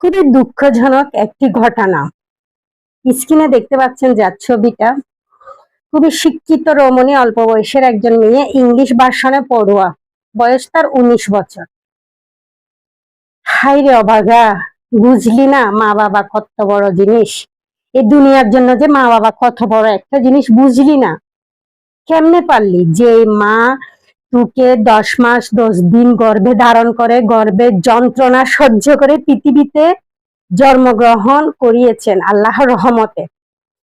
খুবই দুঃখজনক একটি ঘটনা। স্ক্রিনে দেখতে পাচ্ছেন যার ছবিটা। খুবই শিক্ষিত রমণী, অল্প বয়সের একজন মেয়ে, ইংলিশ ভার্সনে পড়ুয়া। বয়স তার উনিশ বছর। হাই রে অভাগা, বুঝলি না মা বাবা কত বড় জিনিস? এই দুনিয়ার জন্য যে মা বাবা কত বড় একটা জিনিস, বুঝলি না। কেমনে পারলি? যে মা তোকে দশ মাস, দশ দিন গর্ভে ধারণ করে গর্ভের যন্ত্রণা সহ্য করে পৃথিবীতে জন্মগ্রহণ করিয়েছেন আল্লাহর রহমতে।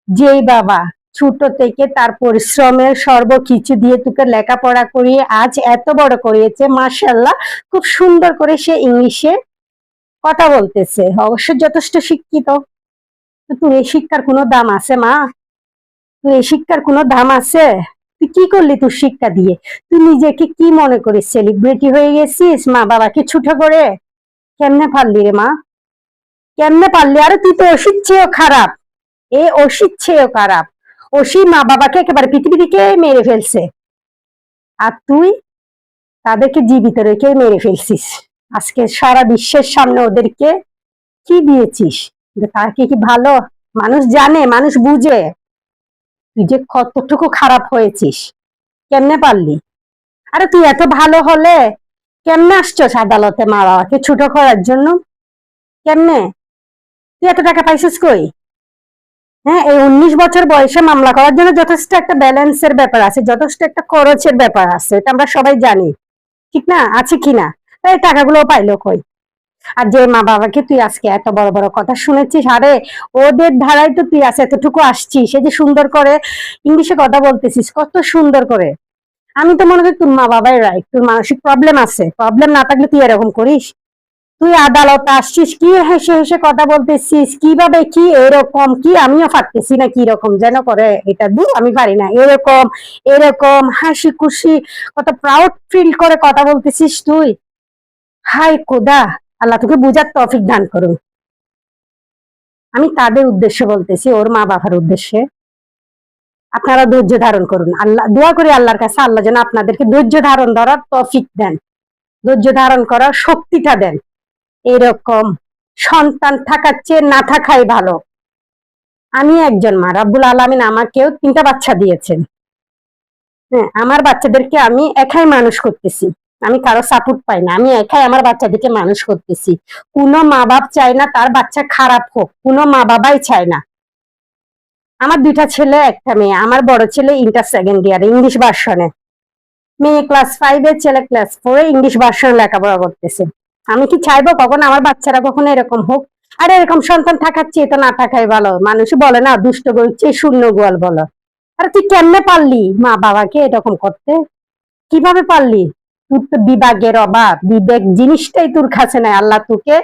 যেই বাবা ছোট থেকে তার পরিশ্রমের সর্বকিছু দিয়ে তোকে লেখাপড়া করিয়ে আজ এত বড় করিয়েছে মাশাল্লাহ খুব সুন্দর করে সে ইংলিশে কথা বলতেছে। অবশ্য যথেষ্ট শিক্ষিত। তো তোর এই শিক্ষার কোনো দাম আছে, মা? তোর এই শিক্ষার কোনো দাম আছে? তুই কি করলি তোর শিক্ষা দিয়ে? তুই নিজেকে কি মনে করিস? সেলিব্রিটি হয়ে গেছিস? মা বাবাকে ছোট করে? কেমনে পারলি রে মা? কেমনে পারলি? আরে তুই তো অসিত চেয়েও খারাপ। এ অসিত চেয়েও খারাপ। অসি মা বাবাকে একেবারে পৃথিবী থেকে মেরে ফেলছে। আর তুই? তাদেরকে জীবিত রেখে মেরে ফেলছিস। আজকে সারা বিশ্বের সামনে ওদেরকে কি দিয়েছিস? তার কি ভালো? মানুষ জানে, মানুষ বুঝে। তুই যে কতটুকু খারাপ হয়েছিস? কেমনে পারলি? আরে তুই এত ভালো হলে কেমনে আসছস আদালতে মা বাবাকে ছোট করার জন্য? কেমনে? তুই এত টাকা পাইছিস কই? হ্যাঁ এই উনিশ বছর বয়সে মামলা করার জন্য যথেষ্ট একটা ব্যালেন্সের ব্যাপার আছে, যথেষ্ট একটা খরচের ব্যাপার আছে, এটা আমরা সবাই জানি। ঠিক না? আছে কিনা এই টাকাগুলো পাইলো কই? আর যে মা বাবাকে তুই আজকে এত বড় বড় কথা শুনেছিস, আরে ওদের ধারায় তো তুই আছে এতটুকু আসছিস। এই যে সুন্দর করে ইংলিশে কথা বলতেছিস, কত সুন্দর করে। আমি তো মনে করি তোর মা বাবাই রাইট তোর মানসিক প্রবলেম আছে। প্রবলেম না থাকলে তুই এরকম করিস। তুই আদালতে আসছিস, কি হেসে হেসে কথা বলতেছিস, কীভাবে কি এরকম, কি আমিও পারতেছি না কি রকম যেন করে এটা দু আমি পারি না। এরকম এরকম হাসি খুশি, কত প্রাউড ফিল করে কথা বলতেছিস তুই। হাই কোদা আল্লাহ তোকে বুঝার তফিক দান করুন। আমি তাদের উদ্দেশ্যে বলতেছি, ওর মা বাবার উদ্দেশ্যে। আপনারা ধৈর্য ধারণ করুন। আল্লাহ, দোয়া করি আল্লাহর কাছে, আল্লাহ যেন আপনাদেরকে ধৈর্য ধারণ ধরার তফিক দেন। ধৈর্য ধারণ করার শক্তিটা দেন। এরকম সন্তান থাকার চেয়ে না থাকাই ভালো। আমি একজন মা, রাব্বুল আলমিন আমাকেও তিনটা বাচ্চা দিয়েছেন। হ্যাঁ আমার বাচ্চাদেরকে আমি একাই মানুষ করতেছি। আমি কারও সাপোর্ট পাই না। আমি একাই আমার বাচ্চাদেরকে মানুষ করতেছি। কোনো মা বাপ চায় না তার বাচ্চা খারাপ হোক। কোনো মা বাবাই চায় না। আমার দুইটা ছেলে, একটা মেয়ে। আমার বড় ছেলে ইন্টার সেকেন্ড ইয়ার ইংলিশ ভার্সনে মেয়ে ক্লাস ফাইভের ছেলে ক্লাস ফোরে ইংলিশ ভার্সনে লেখাপড়া করতেছে। আমি কি চাইব কখন? আমার বাচ্চারা কখনো এরকম হোক? আর, এরকম সন্তান থাকার চেয়ে তো না থাকাই ভালো। মানুষ বলে না, দুষ্ট চেয়ে শূন্য গোয়াল বলো। আরে, তুই কেমনে পারলি মা বাবাকে এরকম করতে? কীভাবে পারলি? তোর তো বিভাগের অভাব, বিবেক জিনিসটাই তোর কাছে নাই। আল্লাহ তোকে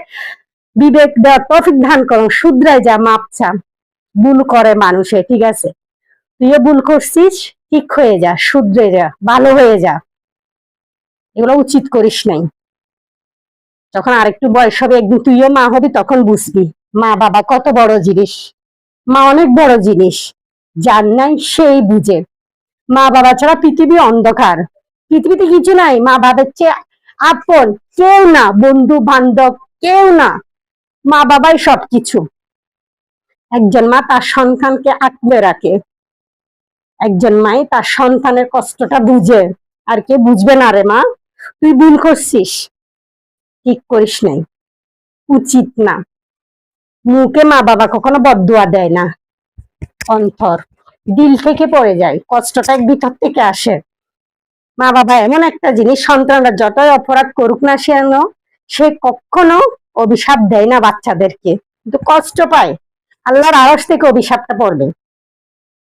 বিবেক দেওয়ার তফিক ধান করো শুদ্রায় যা, মাপ চা। ভুল করে মানুষে, ঠিক আছে? তুইও ভুল করছিস, ঠিক হয়ে যা শুদ্রে যা, ভালো হয়ে যা। এগুলো উচিত করিস নাই। যখন আরেকটু বয়স হবে, একদিন তুইও মা হবি, তখন বুঝবি, মা বাবা কত বড় জিনিস। মা অনেক বড় জিনিস, যার নাই সেই বুঝে। মা বাবা ছাড়া পৃথিবী অন্ধকার। পৃথিবীতে কিছু নাই। মা বাবার চেয়ে আপন, কেউ না, বন্ধু, বান্ধব, কেউ না। মা বাবাই সবকিছু। একজন মা তার সন্তানকে আঁকলে রাখে। একজন মাই তার সন্তানের কষ্টটা বুঝে। আর কে বুঝবে না রে মা? তুই ভুল করছিস। ঠিক করিস নাই। উচিত না। মুখে মা বাবা কখনো বদুয়া দেয় না। অন্তর। দিল থেকে পড়ে যায়। কষ্টটা এক ভিতর থেকে আসে। মা বাবা এমন একটা জিনিস, সন্তানরা যতই অপরাধ করুক না সেন সে কখনো অভিশাপ দেয় না বাচ্চাদেরকে। কিন্তু কষ্ট পায়। আল্লাহর আওয়াজ থেকে অভিশাপটা পড়বে।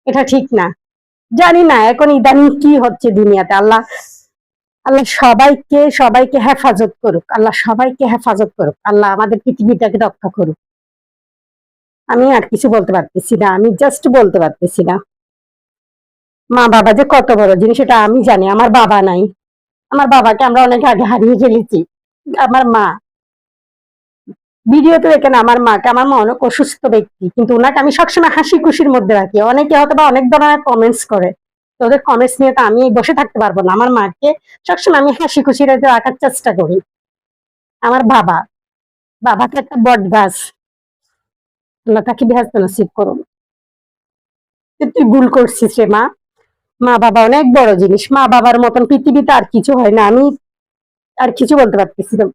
এটা ঠিক না। জানি না এখন ইদানিং কি হচ্ছে দুনিয়াতে। আল্লাহ আল্লাহ সবাইকে সবাইকে হেফাজত করুক। আল্লাহ সবাইকে হেফাজত করুক। আল্লাহ আমাদের পৃথিবীটাকে রক্ষা করুক। আমি আর কিছু বলতে পারতেছি না। আমি জাস্ট বলতে পারতেছি না। মা বাবা যে কত বড় জিনিস এটা আমি জানি, আমার বাবা নাই। আমার বাবাকে আমরা অনেক আগে হারিয়ে ফেলেছি। আমার মা। ভিডিওতে দেখেন, আমার মাকে, আমার মা অনেক অসুস্থ ব্যক্তি, কিন্তু ওনাকে আমি সবসময় হাসি খুশির মধ্যে রাখি। অনেকে হয়তো বা অনেক ধরনের কমেন্টস করে, তো ওদের কমেন্টস নিয়ে তো আমি বসে থাকতে পারব না। আমার মাকে সবসময় আমি হাসি খুশি রেখে রাখার চেষ্টা করি। আমার বাবা। বাবাকে একটা বট গাছ তাকে ব্যস্ত নসিব করুন। তুই ভুল করছিস রে মা। মা বাবা অনেক বড় জিনিস। মা বাবার মতন পৃথিবীতে আর কিছু হয় না। আমি আর কিছু বলতে পারতেছি না।